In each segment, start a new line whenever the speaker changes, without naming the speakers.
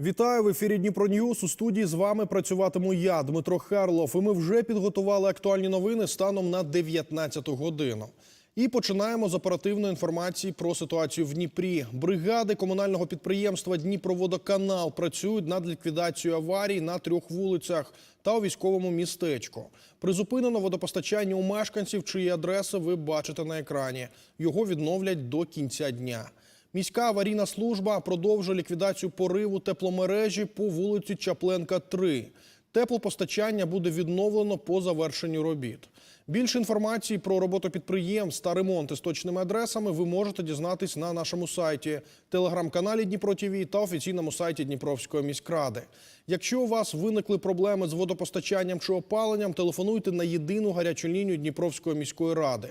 Вітаю в ефірі Дніпро Ньюс. У студії з вами працюватиму я, Дмитро Харлов. І ми вже підготували актуальні новини станом на 19 годину. І починаємо з оперативної інформації про ситуацію в Дніпрі. Бригади комунального підприємства Дніпроводоканал працюють над ліквідацією аварій на трьох вулицях та у військовому містечку. Призупинено водопостачання у мешканців, чиї адреси ви бачите на екрані. Його відновлять до кінця дня. Міська аварійна служба продовжує ліквідацію пориву тепломережі по вулиці Чапленка, 3. Теплопостачання буде відновлено по завершенню робіт. Більше інформації про роботу підприємств та ремонти з точними адресами ви можете дізнатись на нашому сайті, телеграм-каналі Дніпро ТІВІ та офіційному сайті Дніпровської міськради. Якщо у вас виникли проблеми з водопостачанням чи опаленням, телефонуйте на єдину гарячу лінію Дніпровської міської ради.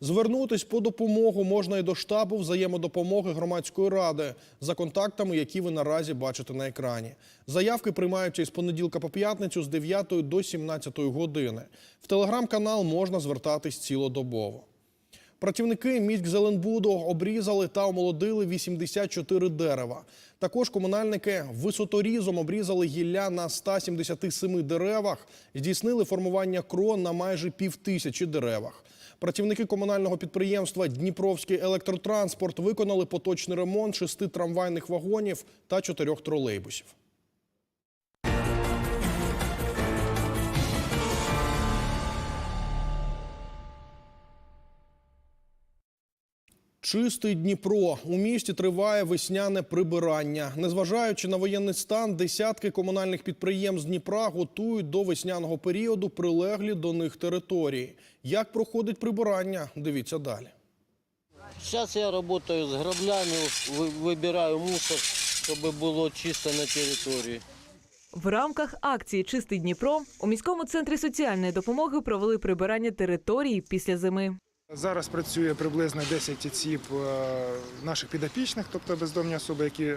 Звернутись по допомогу можна і до штабу взаємодопомоги громадської ради за контактами, які ви наразі бачите на екрані. Заявки приймаються із понеділка по п'ятницю з 9 до 17 години. В телеграм-канал можна звертатись цілодобово. Працівники міськзеленбуду обрізали та омолодили 84 дерева. Також комунальники висоторізом обрізали гілля на 177 деревах, здійснили формування крон на майже півтисячі деревах. Працівники комунального підприємства Дніпровський електротранспорт виконали поточний ремонт шести трамвайних вагонів та чотирьох тролейбусів. Чистий Дніпро у місті триває весняне прибирання. Незважаючи на воєнний стан, десятки комунальних підприємств Дніпра готують до весняного періоду прилеглі до них території. Як проходить прибирання? Дивіться далі.
Сейчас я работаю с граблями, вы- выбираю мусор, чтобы было чисто на территории.
В рамках акції Чистий Дніпро у міському центрі соціальної допомоги провели прибирання території після зими.
Зараз працює приблизно 10 осіб е, наших підопічних, тобто бездомні особи, які е,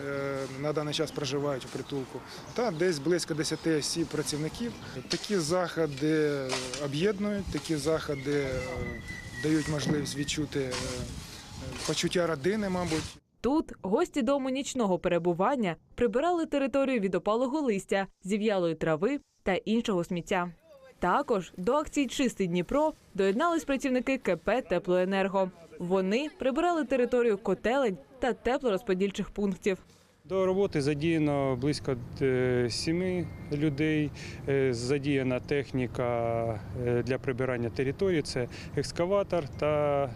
на даний час проживають у притулку, та десь близько 10 осіб працівників. Такі заходи об'єднують, такі заходи е, дають можливість відчути почуття родини, мабуть.
Тут гості дому нічного перебування прибирали територію від опалого листя, зів'ялої трави та іншого сміття. Також до акції Чистий Дніпро доєднались працівники КП Теплоенерго. Вони прибирали територію котелень та теплорозподільчих пунктів.
До роботи задіяно близько е, сіми людей. Е, Задіяна техніка е, для прибирання території. Це екскаватор та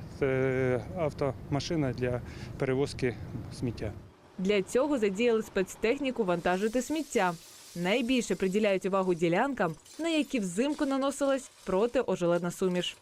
автомашина для перевозки сміття.
Для цього задіяли спецтехніку вантажити сміття. Найбільше приділяють увагу ділянкам, на які взимку наносилась протиожеледна суміш.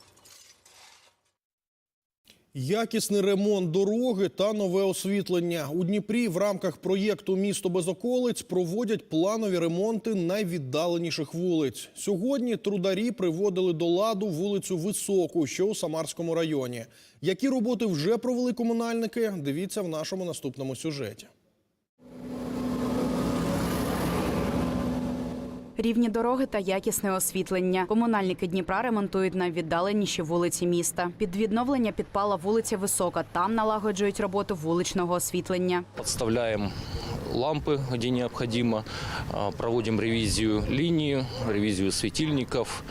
Якісний ремонт дороги та нове освітлення у Дніпрі в рамках проєкту Місто без околиць проводять планові ремонти найвіддаленіших вулиць. Сьогодні трударі приводили до ладу вулицю Високу, що у Самарському районі. Які роботи вже провели комунальники? Дивіться в нашому наступному сюжеті.
Рівні дороги та якісне освітлення. Комунальники Дніпра ремонтують найвіддаленіші вулиці міста. Під відновлення підпала вулиця Висока. Там налагоджують роботу вуличного освітлення.
Подставляем лампы, где необходимо, а, проводим ревизию линии, ревизию светильников,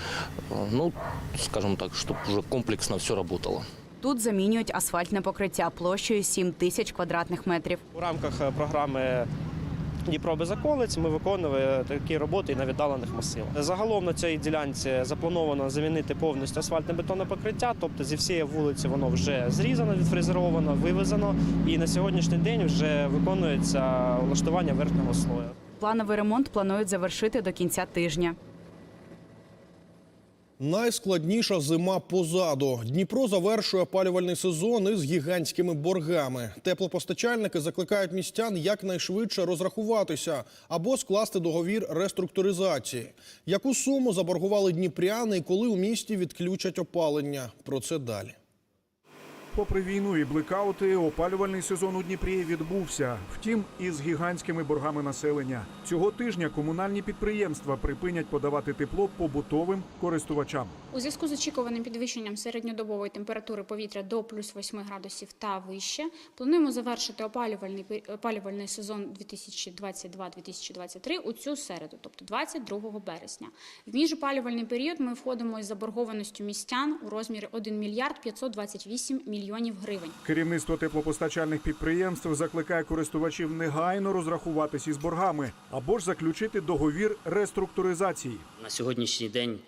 ну, скажем так, чтобы уже комплексно все работало.
Тут замінюють асфальтне покриття площею 7 тисяч квадратних метрів.
У рамках е, програми Дніпро без околиць ми виконували такі роботи і на віддалених масивах. Загалом на цій ділянці заплановано замінити повністю асфальтне бетонне покриття, тобто зі всієї вулиці воно вже зрізано, відфрезеровано, вивезено. І на сьогоднішній день вже виконується влаштування верхнього слою.
Плановий ремонт планують завершити до кінця тижня.
Найскладніша зима позаду. Дніпро завершує опалювальний сезон із гігантськими боргами. Теплопостачальники закликають містян якнайшвидше розрахуватися або скласти договір реструктуризації. Яку суму заборгували дніпряни і коли у місті відключать опалення? Про це далі.
Попри війну і блекаути, опалювальний сезон у Дніпрі відбувся. Втім, із гігантськими боргами населення. Цього тижня комунальні підприємства припинять подавати тепло побутовим користувачам.
У зв'язку з очікуваним підвищенням середньодобової температури повітря до плюс 8 градусів та вище, плануємо завершити опалювальний опалювальний сезон 2022-2023 у цю середу, тобто 22 березня. В міжопалювальний період ми входимо із заборгованістю містян у розмірі 1 мільярд 528 мільйонів гривень.
Керівництво теплопостачальних підприємств закликає користувачів негайно розрахуватись із боргами або ж заключити договір реструктуризації.
На сьогоднішній день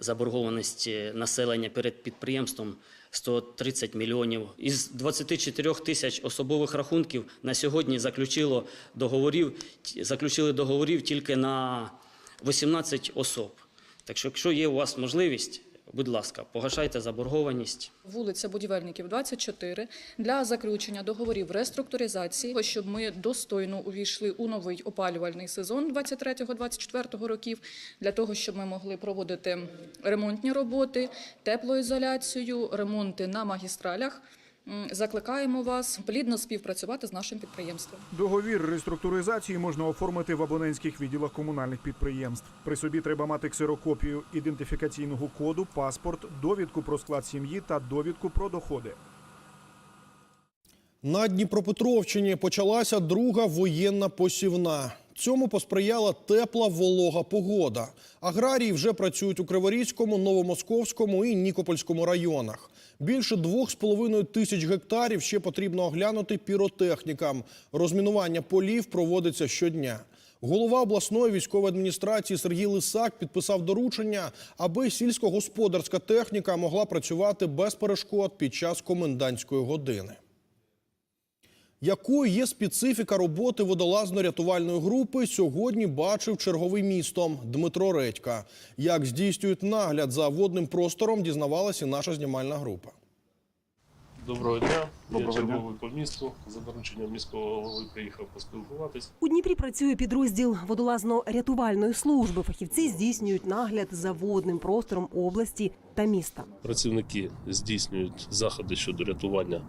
заборгованість е, населення перед підприємством 130 мільйонів. Із 24 тисяч особових рахунків на сьогодні заключило договорів, заключили договорів тільки на 18 особ. Так що, якщо є у вас можливість, будь ласка, погашайте заборгованість.
Вулиця Будівельників, 24, для заключення договорів реструктуризації, щоб ми достойно увійшли у новий опалювальний сезон 23-24 років, для того, щоб ми могли проводити ремонтні роботи, теплоізоляцію, ремонти на магістралях. Закликаємо вас плідно співпрацювати з нашим підприємством.
Договір реструктуризації можна оформити в абонентських відділах комунальних підприємств. При собі треба мати ксерокопію ідентифікаційного коду, паспорт, довідку про склад сім'ї та довідку про доходи.
На Дніпропетровщині почалася друга воєнна посівна. Цьому посприяла тепла волога погода. Аграрії вже працюють у Криворізькому, Новомосковському і Нікопольському районах. Більше двох з половиною тисяч гектарів ще потрібно оглянути піротехнікам. Розмінування полів проводиться щодня. Голова обласної військової адміністрації Сергій Лисак підписав доручення, аби сільськогосподарська техніка могла працювати без перешкод під час комендантської години. Якою є специфіка роботи водолазно-рятувальної групи, сьогодні бачив черговий містом Дмитро Редька. Як здійснюють нагляд за водним простором, дізнавалася наша знімальна група.
Доброго дня.
Доброго
Я
дня.
черговий по місту. За дорученням міського голови приїхав поспілкуватись.
У Дніпрі працює підрозділ водолазно-рятувальної служби. Фахівці здійснюють нагляд за водним простором області та міста.
Працівники здійснюють заходи щодо рятування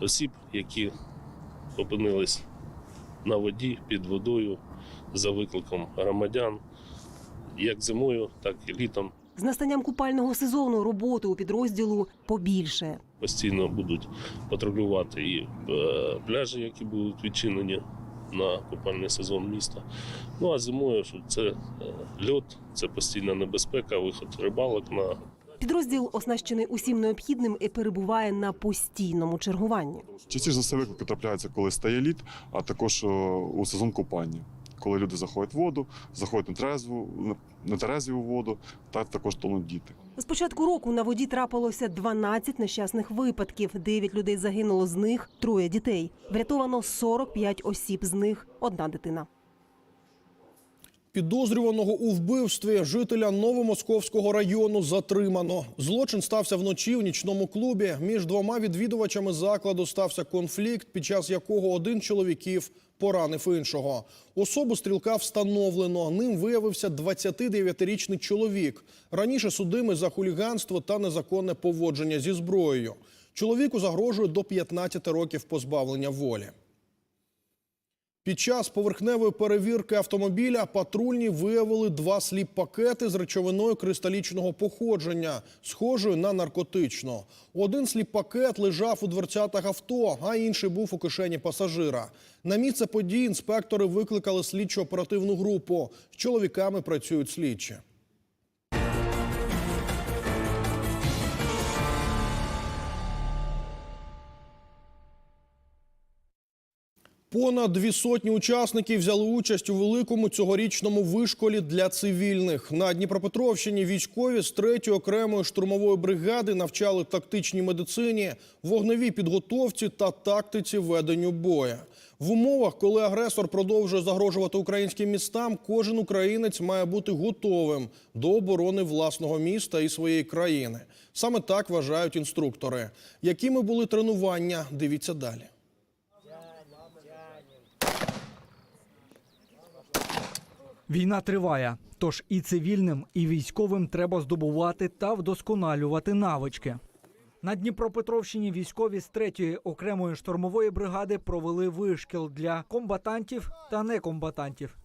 осіб, які опинились на воді під водою за викликом громадян, як зимою, так і літом.
З настанням купального сезону роботи у підрозділу побільше.
Постійно будуть патрулювати і е, пляжі, які будуть відчинені на купальний сезон міста. Ну а зимою це е, льот, це постійна небезпека, виход рибалок на
Підрозділ оснащений усім необхідним і перебуває на постійному чергуванні.
Частіше за все виклики трапляються, коли стає лід, а також е, у сезон купання. Коли люди заходять в воду, заходять нетрезву, нетрезві у воду, та також тонуть діти.
З початку року на воді трапилося 12 нещасних випадків. 9 людей загинуло, з них троє дітей. Врятовано 45 осіб, з них одна дитина.
Підозрюваного у вбивстві жителя Новомосковського району затримано. Злочин стався вночі в нічному клубі. Між двома відвідувачами закладу стався конфлікт, під час якого один чоловіків поранив іншого. Особу стрілка встановлено. Ним виявився 29-річний чоловік. Раніше судимий за хуліганство та незаконне поводження зі зброєю. Чоловіку загрожує до 15 років позбавлення волі. Під час поверхневої перевірки автомобіля патрульні виявили два сліп-пакети з речовиною кристалічного походження, схожою на наркотичну. Один сліп-пакет лежав у дверцятах авто, а інший був у кишені пасажира. На місце події інспектори викликали слідчо-оперативну групу. З чоловіками працюють слідчі. Понад дві сотні учасників взяли участь у великому цьогорічному вишколі для цивільних. На Дніпропетровщині військові з 3-ї окремої штурмової бригади навчали тактичній медицині, вогневій підготовці та тактиці веденню бою. В умовах, коли агресор продовжує загрожувати українським містам, кожен українець має бути готовим до оборони власного міста і своєї країни. Саме так вважають інструктори. Якими були тренування? Дивіться далі.
Війна триває, тож і цивільним, і військовим треба здобувати та вдосконалювати навички. На Дніпропетровщині військові з 3-ї окремої штурмової бригади провели вишкіл для комбатантів та некомбатантів.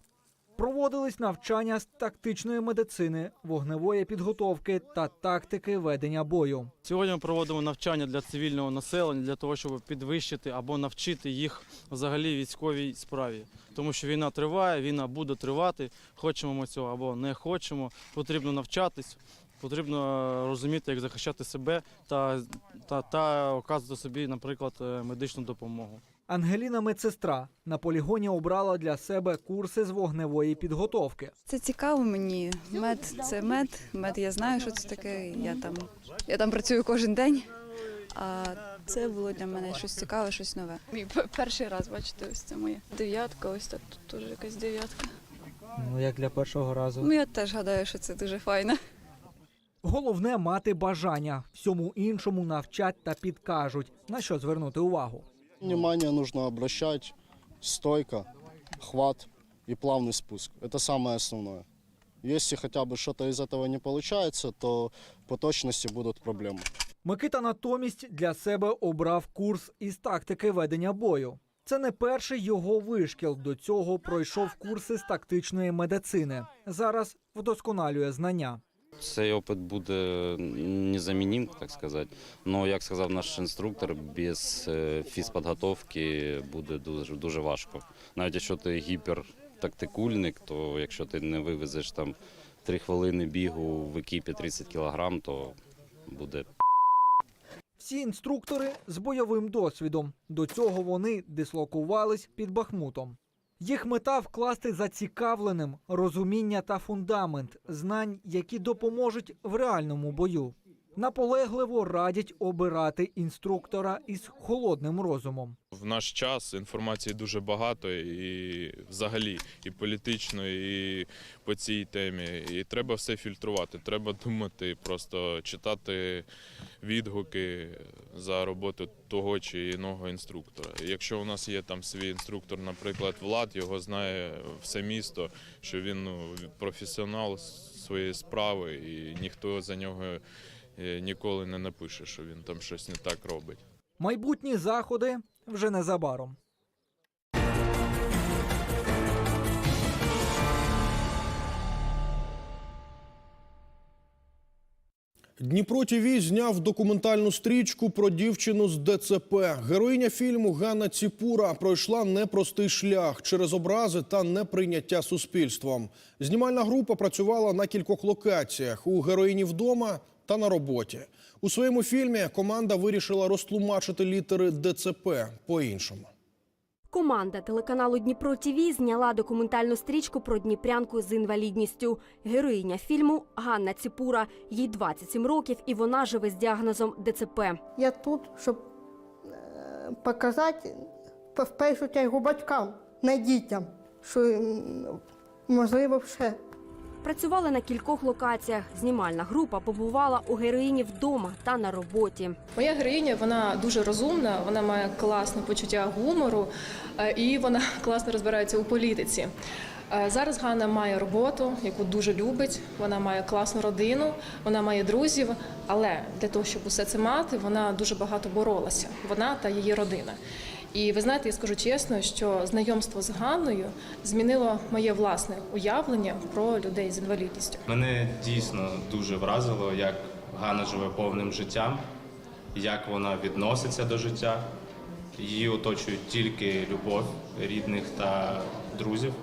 Проводились навчання з тактичної медицини, вогневої підготовки та тактики ведення бою.
Сьогодні ми проводимо навчання для цивільного населення для того, щоб підвищити або навчити їх взагалі військовій справі. Тому що війна триває, війна буде тривати. Хочемо ми цього або не хочемо. Потрібно навчатись, потрібно розуміти, як захищати себе та, та, та оказувати собі, наприклад, е, медичну допомогу.
Ангеліна медсестра на полігоні обрала для себе курси з вогневої підготовки.
Це цікаво мені. Мед це мед. Мед я знаю, що це таке. Я там, я там працюю кожен день. А це було для мене щось цікаве, щось нове. Мій перший раз, бачите, ось це моє. Дев'ятка, ось так тут теж якась дев'ятка.
Ну як для першого разу.
Ну я теж гадаю, що це дуже файно.
Головне мати бажання. Всьому іншому навчать та підкажуть, на що звернути увагу.
Внимание нужно обращать, стойка, хват и плавный спуск. Это самое основное. Если хотя бы что-то из этого не получается, то по точности будут проблемы.
Микита натомість для себе обрав курс із тактики ведення бою. Це не перший його вишкіл. До цього пройшов курси з тактичної медицини. Зараз вдосконалює знання.
Цей опит буде незаміним, так сказати. Ну, як сказав наш інструктор, без е, фізпідготовки буде дуже, дуже важко. Навіть якщо ти гіпертактикульник, то якщо ти не вивезеш там 3 хвилини бігу в екіпі 30 кілограм, то буде
Всі інструктори з бойовим досвідом. До цього вони дислокувались під Бахмутом. Їх мета вкласти зацікавленим розуміння та фундамент знань, які допоможуть в реальному бою. Наполегливо радять обирати інструктора із холодним розумом.
В наш час інформації дуже багато і взагалі і політично, і по цій темі. І треба все фільтрувати. Треба думати, просто читати відгуки за роботу того чи іного інструктора. Якщо у нас є там свій інструктор, наприклад, Влад, його знає все місто, що він ну, професіонал своєї справи, і ніхто за нього е, ніколи не напише, що він там щось не так робить.
Майбутні заходи вже незабаром.
Дніпро ТВ зняв документальну стрічку про дівчину з ДЦП. Героїня фільму Ганна Ціпура пройшла непростий шлях через образи та неприйняття суспільством. Знімальна група працювала на кількох локаціях у героїні вдома та на роботі. У своєму фільмі команда вирішила розтлумачити літери ДЦП по-іншому.
Команда телеканалу Дніпро ТІВІ зняла документальну стрічку про дніпрянку з інвалідністю. Героїня фільму Ганна Ціпура. Їй 27 років, і вона живе з діагнозом ДЦП.
Я тут, щоб е, показати в першу чергу батькам, не дітям, що можливо все.
Працювали на кількох локаціях. Знімальна група побувала у героїні вдома та на роботі.
Моя героїня вона дуже розумна, вона має класне почуття гумору е, і вона класно розбирається у політиці. Е, Зараз Ганна має роботу, яку дуже любить. Вона має класну родину, вона має друзів. Але для того, щоб усе це мати, вона дуже багато боролася. Вона та її родина. І ви знаєте, я скажу чесно, що знайомство з Ганною змінило моє власне уявлення про людей з інвалідністю.
Мене дійсно дуже вразило, як Ганна живе повним життям, як вона відноситься до життя. Її оточують тільки любов рідних та друзів.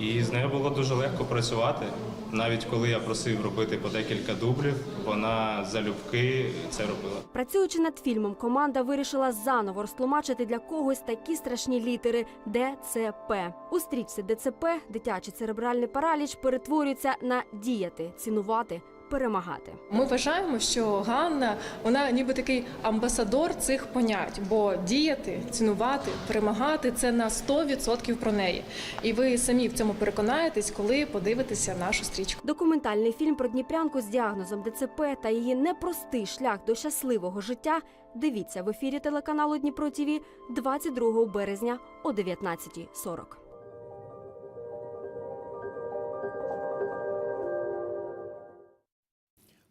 І з нею було дуже легко працювати. Навіть коли я просив робити по декілька дублів, вона залюбки це робила.
Працюючи над фільмом, команда вирішила заново розтлумачити для когось такі страшні літери ДЦП. У стрічці ДЦП дитячий церебральний параліч перетворюється на діяти, цінувати, перемагати.
Ми вважаємо, що Ганна вона ніби такий амбасадор цих понять, бо діяти, цінувати, перемагати це на 100% про неї. І ви самі в цьому переконаєтесь, коли подивитеся нашу стрічку.
Документальний фільм про дніпрянку з діагнозом ДЦП та її непростий шлях до щасливого життя. Дивіться в ефірі телеканалу Дніпро ТІВІ 22 березня о 19.40.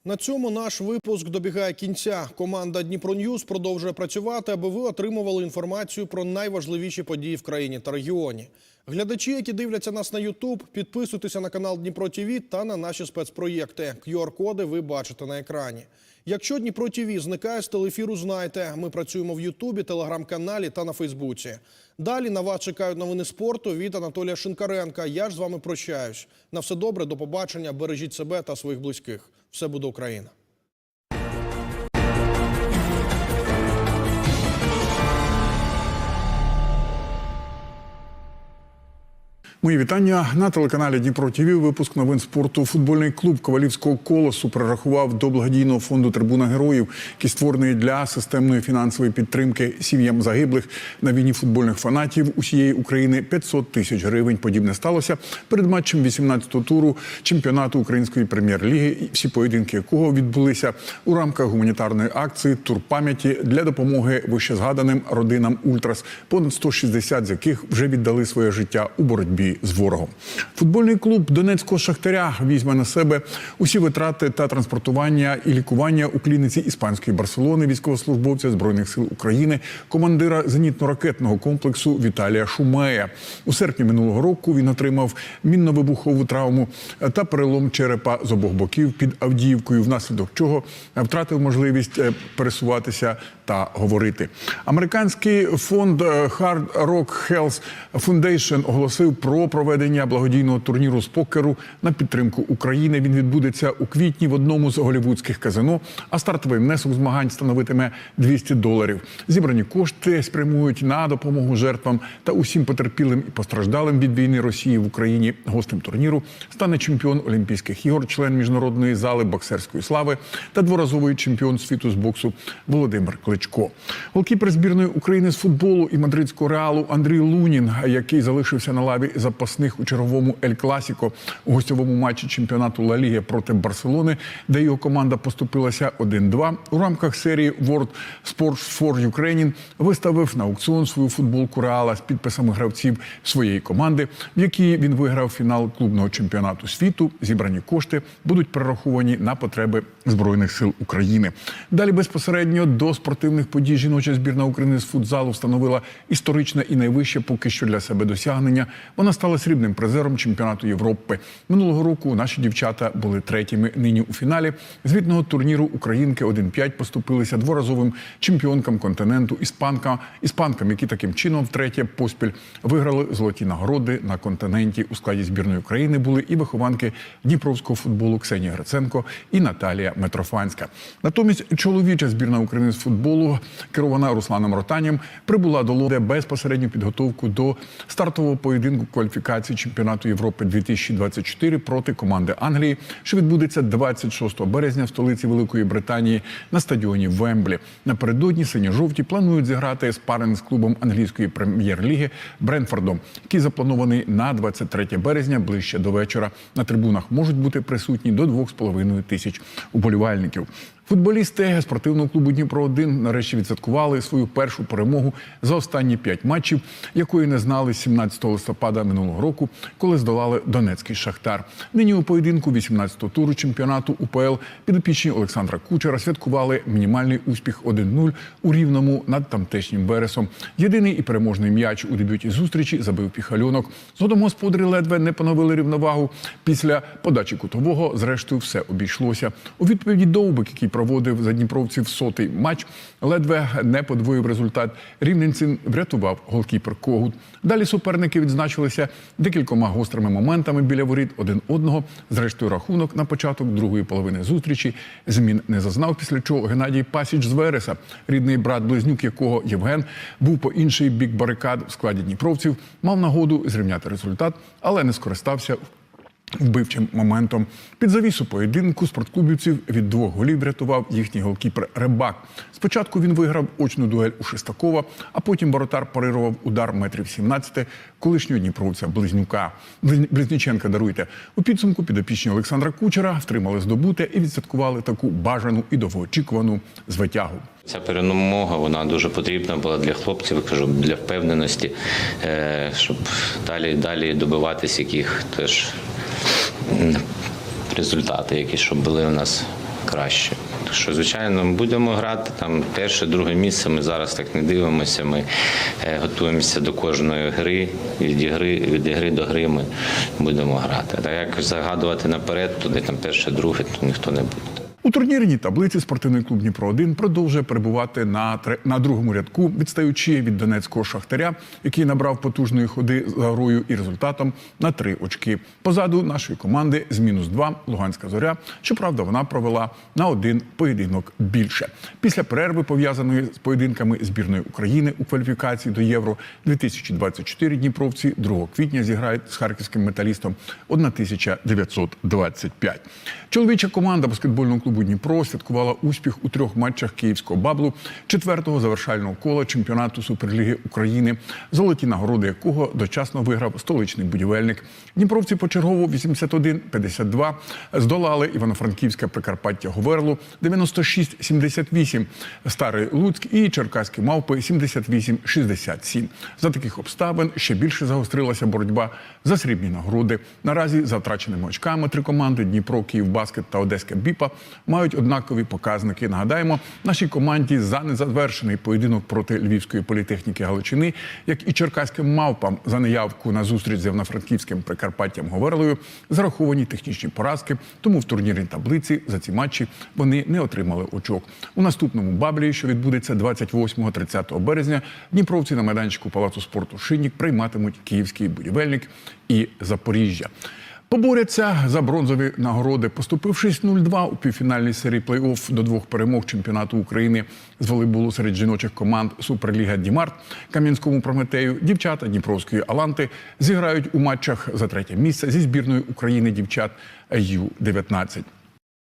На цьому наш випуск добігає кінця. Команда Дніпро Ньюз продовжує працювати, аби ви отримували інформацію про найважливіші події в країні та регіоні. Глядачі, які дивляться нас на YouTube, підписуйтеся на канал Дніпро ТВ та на наші спецпроєкти. QR-коди ви бачите на екрані. Якщо Дніпро ТВ зникає з телефіру, знайте, ми працюємо в Ютубі, телеграм-каналі та на Фейсбуці. Далі на вас чекають новини спорту від Анатолія Шинкаренка. Я ж з вами прощаюсь. На все добре, до побачення. Бережіть себе та своїх близьких. Все буде Україна.
Мої вітання на телеканалі Дніпро ТВ. Випуск новин спорту. Футбольний клуб Ковалівського колосу перерахував до благодійного фонду Трибуна героїв, який створений для системної фінансової підтримки сім'ям загиблих на війні футбольних фанатів усієї України 500 тисяч гривень. Подібне сталося перед матчем 18-го туру чемпіонату української прем'єр-ліги, всі поєдинки якого відбулися у рамках гуманітарної акції Тур пам'яті для допомоги вищезгаданим родинам Ультрас, понад 160 з яких вже віддали своє життя у боротьбі з ворогом. Футбольний клуб Донецького Шахтаря візьме на себе усі витрати та транспортування і лікування у клініці іспанської Барселони військовослужбовця збройних сил України, командира зенітно-ракетного комплексу Віталія Шумея. У серпні минулого року він отримав мінно-вибухову травму та перелом черепа з обох боків під Авдіївкою, внаслідок чого втратив можливість е, пересуватися та говорити. Американський фонд е, Hard Rock Health Foundation оголосив про проведення благодійного турніру з покеру на підтримку України. Він відбудеться у квітні в одному з голівудських казино. А стартовий внесок змагань становитиме 200 доларів. Зібрані кошти спрямують на допомогу жертвам та усім потерпілим і постраждалим від війни Росії в Україні. Гостем турніру стане чемпіон Олімпійських ігор, член міжнародної зали боксерської слави та дворазовий чемпіон світу з боксу Володимир Кличко. Голкіпер збірної України з футболу і мадридського реалу Андрій Лунін, який залишився на лаві запасних у черговому Ель Класіко у гостьовому матчі чемпіонату Ла Ліги проти Барселони, де його команда поступилася 1-2, у рамках серії World Sports for Ukraine виставив на аукціон свою футболку Реала з підписами гравців своєї команди, в якій він виграв фінал клубного чемпіонату світу. Зібрані кошти будуть перераховані на потреби збройних сил України. Далі безпосередньо до спортивних подій жіноча збірна України з футзалу встановила історичне і найвище поки що для себе досягнення. Вона стала срібним призером чемпіонату Європи. Минулого року наші дівчата були третіми. Нині у фіналі звітного турніру Українки 1-5 поступилися дворазовим чемпіонкам континенту іспанка, іспанкам, які таким чином втретє поспіль виграли золоті нагороди на континенті. У складі збірної України були і вихованки дніпровського футболу Ксенія Гриценко і Наталія Митрофанська. Натомість чоловіча збірна України з футболу, керована Русланом Ротанєм, прибула до Лоде безпосередню підготовку до стартового поєдинку кваліфікації чемпіонату Європи 2024 проти команди Англії, що відбудеться 26 березня в столиці Великої Британії на стадіоні Вемблі. Напередодні сині-жовті планують зіграти спаринг з клубом англійської прем'єр-ліги Бренфордом, який запланований на 23 березня ближче до вечора. На трибунах можуть бути присутні до 2,5 тисяч уболівальників. Футболісти спортивного клубу Дніпро 1 нарешті відсвяткували свою першу перемогу за останні п'ять матчів, якої не знали 17 листопада минулого року, коли здолали Донецький Шахтар. Нині у поєдинку 18-го туру чемпіонату УПЛ підопічні Олександра Кучера святкували мінімальний успіх 1-0 у рівному над тамтешнім Бересом. Єдиний і переможний м'яч у дебюті зустрічі забив піхальонок. Згодом господарі ледве не поновили рівновагу. Після подачі кутового, зрештою, все обійшлося. У відповіді Довбик, який проводив за Дніпровців сотий матч, ледве не подвоїв результат. Рівненцин врятував голкіпер Когут. Далі суперники відзначилися декількома гострими моментами біля воріт один одного. Зрештою, рахунок на початок другої половини зустрічі змін не зазнав. Після чого Геннадій Пасіч з Вереса, рідний брат близнюк якого Євген був по інший бік барикад в складі дніпровців, мав нагоду зрівняти результат, але не скористався вбивчим моментом. Під завісу поєдинку спортклубівців від двох голів врятував їхній голкіпер Ребак. Спочатку він виграв очну дуель у Шестакова, а потім воротар парирував удар метрів 17 колишнього дніпровця Близнюка. Близн- Близніченка даруйте. У підсумку підопічні Олександра Кучера втримали здобуте і відсвяткували таку бажану і довгоочікувану звитягу.
Ця перемога вона дуже потрібна була для хлопців, кажу, для впевненості, е, щоб далі далі добиватись яких теж результати, які щоб були у нас краще. Що, звичайно, ми будемо грати там перше, друге місце. Ми зараз так не дивимося. Ми е, готуємося до кожної гри, від ігри, від ігри до гри ми будемо грати. Та як загадувати наперед, туди там перше, друге, то ніхто не буде.
У турнірній таблиці спортивний клуб Дніпро 1 продовжує перебувати на, на другому рядку, відстаючи від донецького шахтаря, який набрав потужної ходи за грою і результатом на три очки. Позаду нашої команди з мінус два Луганська зоря. Щоправда, вона провела на один поєдинок більше. Після перерви, пов'язаної з поєдинками збірної України у кваліфікації до Євро 2024 Дніпровці 2 квітня зіграють з харківським металістом 1925. Чоловіча команда баскетбольного клубу Дніпро святкувала успіх у трьох матчах київського баблу четвертого завершального кола чемпіонату Суперліги України, золоті нагороди якого дочасно виграв столичний будівельник. Дніпровці почергово 81-52 здолали Івано-Франківське Прикарпаття Говерлу 96-78, Старий Луцьк і Черкаські мавпи 78-67. За таких обставин ще більше загострилася боротьба за срібні нагороди. Наразі за втраченими очками три команди Дніпро, Київбаскет та Одеська Біпа мають однакові показники. Нагадаємо, нашій команді за незавершений поєдинок проти Львівської політехніки Галичини, як і черкаським мавпам за неявку на зустріч з Івано-Франківським Прикарпаттям Говерлою, зараховані технічні поразки. Тому в турнірній таблиці за ці матчі вони не отримали очок. У наступному баблі, що відбудеться 28-30 березня, дніпровці на майданчику Палацу спорту Шинік прийматимуть київський будівельник і Запоріжжя. Поборяться за бронзові нагороди, поступившись 0-2 у півфінальній серії плей-офф до двох перемог чемпіонату України з волейболу серед жіночих команд Суперліга Дімарт Кам'янському Прометею. Дівчата Дніпровської Аланти зіграють у матчах за третє місце зі збірною України дівчат Ю-19.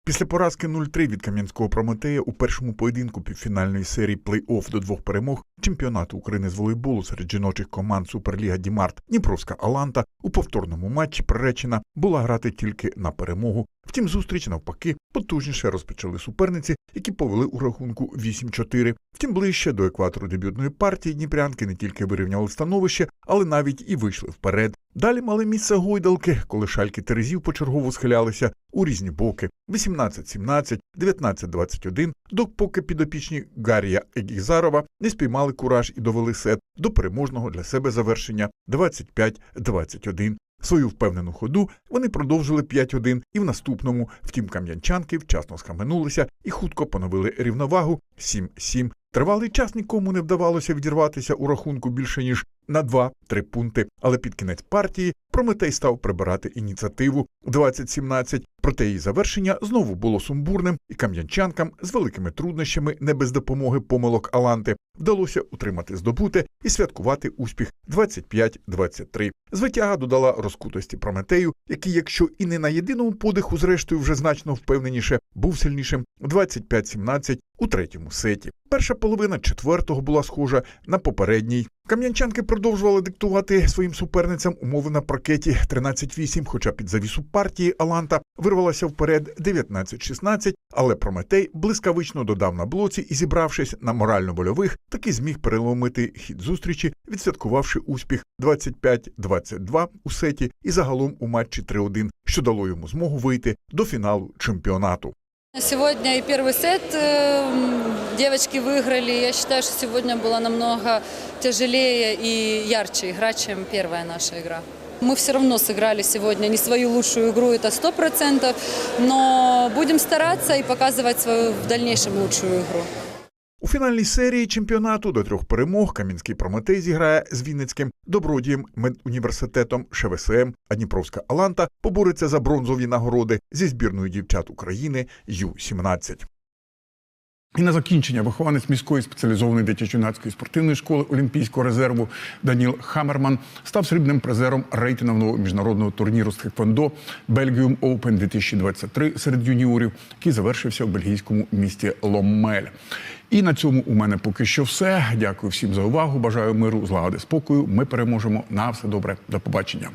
Після поразки 0-3 від Кам'янського Прометея у першому поєдинку півфінальної серії плей-офф до двох перемог чемпіонату України з волейболу серед жіночих команд Суперліга Дімарт Дніпровська Аланта у повторному матчі приречена була грати тільки на перемогу. Втім, зустріч навпаки потужніше розпочали суперниці, які повели у рахунку 8-4. Втім, ближче до екватору дебютної партії дніпрянки не тільки вирівняли становище, але навіть і вийшли вперед. Далі мали місце гойдалки, коли шальки терезів почергово схилялися у різні боки 18-17, 19-21, допоки підопічні Гарія Егізарова не спіймали кураж і довели сет до переможного для себе завершення 25-21. Свою впевнену ходу вони продовжили 5-1 і в наступному, втім, кам'янчанки вчасно схаменулися і хутко поновили рівновагу 7-7. Тривалий час нікому не вдавалося відірватися у рахунку більше ніж на 2-3 пункти. Але під кінець партії Прометей став прибирати ініціативу 20-17. Проте її завершення знову було сумбурним, і кам'янчанкам з великими труднощами, не без допомоги помилок Аланти, вдалося утримати здобуте і святкувати успіх 25-23. Звитяга додала розкутості Прометею, який, якщо і не на єдиному подиху, зрештою вже значно впевненіше, був сильнішим 25-17 у третьому сеті. Перша половина четвертого була схожа на попередній. Кам'янчанки продовжували диктувати своїм суперницям умови на паркеті 13-8, хоча під завісу партії Аланта вирвалася вперед 19-16, але Прометей блискавично додав на блоці і, зібравшись на морально-больових, таки зміг переломити хід зустрічі, відсвяткувавши успіх 25-22 у сеті і загалом у матчі 3-1, що дало йому змогу вийти до фіналу чемпіонату.
Сегодня и первый сет э, девочки выиграли. Я считаю, что сегодня было намного тяжелее и ярче игра, чем первая наша игра. Мы все равно сыграли сегодня не свою лучшую игру, это сто процентов, но будем стараться и показывать свою в дальнейшем лучшую игру.
У фінальній серії чемпіонату до трьох перемог Кам'янський Прометей зіграє з Вінницьким добродієм медуніверситетом ШВСМ, а Дніпровська Аланта побореться за бронзові нагороди зі збірною дівчат України Ю-17. І на закінчення вихованець міської спеціалізованої дитячо-юнацької спортивної школи Олімпійського резерву Даніл Хамерман став срібним призером рейтингового міжнародного турніру з тхеквондо Belgium Open 2023 серед юніорів, який завершився в бельгійському місті Ломмель. І на цьому у мене поки що все. Дякую всім за увагу. Бажаю миру, злагоди, спокою. Ми переможемо. На все добре. До побачення.